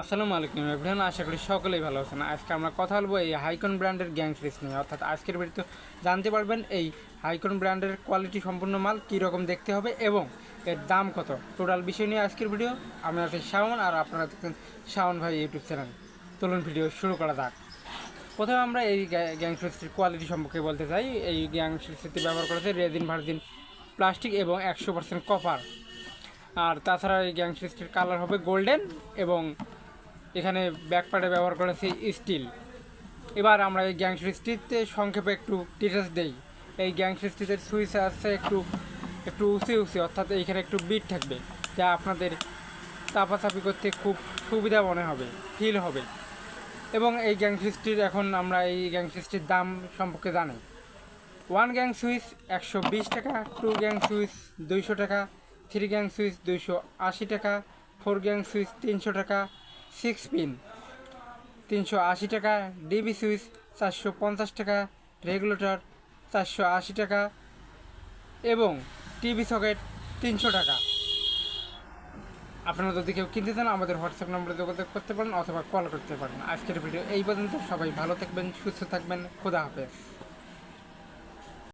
আসসালামু আলাইকুম এভরিওয়ান, আশা করি সকলেই ভালো আছেন। আজকে আমরা কথা বলব এই হাইকন ব্র্যান্ডের গ্যাং ফ্রিজ নিয়ে। অর্থাৎ আজকের ভিডিওতে জানতে পারবেন এই হাইকন ব্র্যান্ডের কোয়ালিটি সম্পূর্ণ মাল কী রকম দেখতে হবে এবং এর দাম কত। টোটাল বিষয় নিয়ে আজকের ভিডিও, আমি আছি শাওন আর আপনারা দেখছেন শাওন ভাই ইউটিউব চ্যানেল। চলুন ভিডিও শুরু করা যাক। প্রথমে আমরা এই গ্যাং ফ্রিজটির কোয়ালিটি সম্পর্কে বলতে চাই। এই গ্যাং ফ্রিজটি ব্যবহার করেছে রেজিন ভার্জিন প্লাস্টিক এবং একশো পার্সেন্ট কপার আর তাছাড়া এই গ্যাং ফ্রিজটির কালার হবে গোল্ডেন এবং এখানে ব্যাকপ্যাডে ব্যবহার করেছি স্টিল এবার আমরা এই গ্যাং ফ্রিজটিতে সংক্ষেপে একটু ডিটেলস দেই। এই গ্যাং ফ্রিজটিতে সুইচ আছে একটু একটু উঁচু উঁচু, অর্থাৎ এইখানে একটু বিট থাকবে, যা আপনাদের চাপাচাপি করতে খুব সুবিধা মনে হবে ফিল হবে। এবং এই গ্যাং এখন আমরা এই গ্যাং ফ্রিজটির দাম সম্পর্কে জানি। ওয়ান গ্যাং সুইচ একশো বিশ টাকা টু গ্যাং সুইচ দুইশো টাকা থ্রি গ্যাং সুইচ দুইশো আশি টাকা ফোর গ্যাং সুইচ তিনশো টাকা সিক্স পিন। তিনশো আশি টাকা ডিবি সুইচ, চারশো পঞ্চাশ টাকা রেগুলেটর, চারশো আশি টাকা এবং টিভি সকেট তিনশো টাকা। আপনারা যদি কেউ কিনতে চান, আমাদের হোয়াটসঅ্যাপ নম্বরে যোগাযোগ করতে পারেন অথবা কল করতে পারেন। আজকের ভিডিও এই পর্যন্ত। সবাই ভালো থাকবেন, সুস্থ থাকবেন। খোদা হাফেজ।